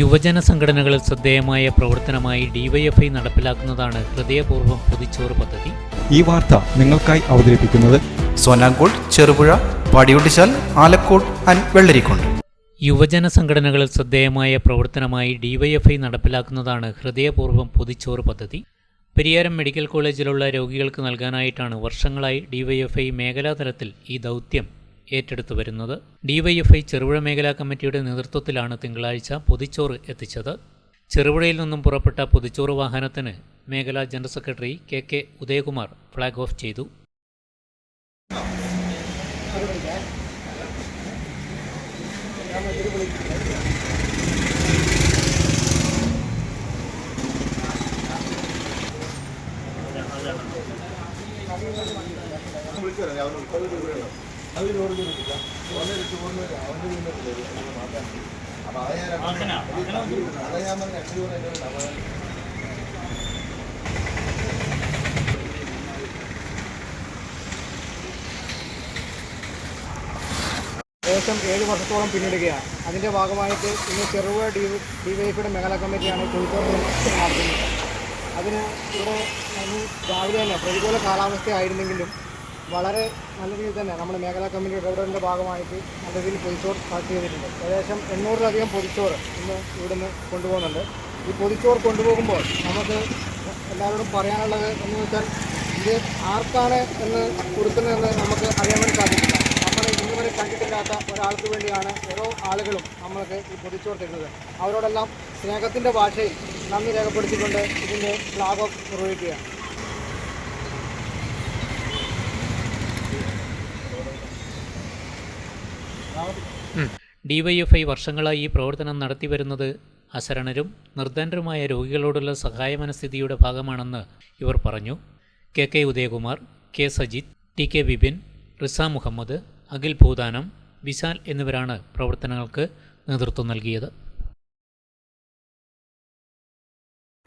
യുവജന സംഘടനകളിൽ ശ്രദ്ധേയമായ പ്രവർത്തനമായി ഡിവൈഎഫ്ഐ നടപ്പിലാക്കുന്നതാണ് ഹൃദയപൂർവം പൊതിച്ചോറ് പദ്ധതി. ഈ വാർത്ത നിങ്ങൾക്കായി അവതരിപ്പിക്കുന്നത് സോനാങ്കോട് ചെറുപുഴ പാടിയൊട്ടിച്ചാൽ ആലക്കോട് ആൻഡ് വെള്ളരിക്കോട്. യുവജന സംഘടനകളിൽ ശ്രദ്ധേയമായ പ്രവർത്തനമായി ഡിവൈഎഫ്ഐ നടപ്പിലാക്കുന്നതാണ് ഹൃദയപൂർവം പൊതിച്ചോറ് പദ്ധതി. പെരിയാരം മെഡിക്കൽ കോളേജിലുള്ള രോഗികൾക്ക് നൽകാനായിട്ടാണ് വർഷങ്ങളായി ഡിവൈഎഫ്ഐ മേഖലാതലത്തിൽ ഈ ദൗത്യം ഏറ്റെടുത്തു വരുന്നത്. ഡിവൈഎഫ്ഐ ചെറുപുഴ മേഖലാ കമ്മിറ്റിയുടെ നേതൃത്വത്തിലാണ് തിങ്കളാഴ്ച പൊതിച്ചോറ് എത്തിച്ചത്. ചെറുപുഴയിൽ നിന്നും പുറപ്പെട്ട പൊതിച്ചോറ് വാഹനത്തിന് മേഖലാ general secretary K K Udayakumar flag off ചെയ്തു. ഏകദേശം ഏഴ് വർഷത്തോളം പിന്നിടുകയാണ്. അതിന്റെ ഭാഗമായിട്ട് ഇന്ന് ചെറുപുഴ ഡി ഡിവൈഎഫിയുടെ മേഖലാ കമ്മിറ്റിയാണ് കോഴിക്കോട് നടത്തുന്നത്. അതിന് ഇവിടെ രാവിലെ തന്നെ പ്രതികൂല കാലാവസ്ഥയായിരുന്നെങ്കിലും വളരെ നല്ല രീതിയിൽ തന്നെ നമ്മുടെ മേഖലാ കമ്മിറ്റി ഇടപെടലിന്റെ ഭാഗമായിട്ട് നല്ല രീതിയിൽ പൊതിച്ചോറ് സ്റ്റാർട്ട് ചെയ്തിട്ടുണ്ട്. ഏകദേശം എണ്ണൂറിലധികം പൊതിച്ചോറ് ഇന്ന് ഇവിടുന്ന് കൊണ്ടുപോകുന്നുണ്ട്. ഈ പൊതിച്ചോറ് കൊണ്ടുപോകുമ്പോൾ നമുക്ക് എല്ലാവരോടും പറയാനുള്ളത് എന്ന് വെച്ചാൽ ഇത് ആർക്കാണ് എന്ന് കൊടുക്കുന്നതെന്ന് നമുക്ക് അറിയാൻ വേണ്ടി സാധിക്കില്ല. നമ്മൾ ഇന്ന് കണ്ടിട്ടില്ലാത്ത ഒരാൾക്ക് വേണ്ടിയാണ് ഓരോ ആളുകളും നമ്മൾക്ക് ഈ പൊതിച്ചോറ് തരുന്നത്. അവരോടെല്ലാം സ്നേഹത്തിന്റെ ഭാഷയിൽ നന്ദി രേഖപ്പെടുത്തിക്കൊണ്ട് ഇതിന്റെ ഫ്ലാഗ് ഓഫ് നിർവഹിക്കുകയാണ്. ഡിവൈഎഫ്ഐ വർഷങ്ങളായി ഈ പ്രവർത്തനം നടത്തിവരുന്നത് അശരണരും നിർദ്ധനരുമായ രോഗികളോടുള്ള സഹായ മനസ്ഥിതിയുടെ ഭാഗമാണെന്ന് ഇവർ പറഞ്ഞു. K K Udayakumar K Sajith T K Bipin Riza Muhammad Akhil Bhoothanam Vishal എന്നിവരാണ് പ്രവർത്തനങ്ങൾക്ക് നേതൃത്വം നൽകിയത്.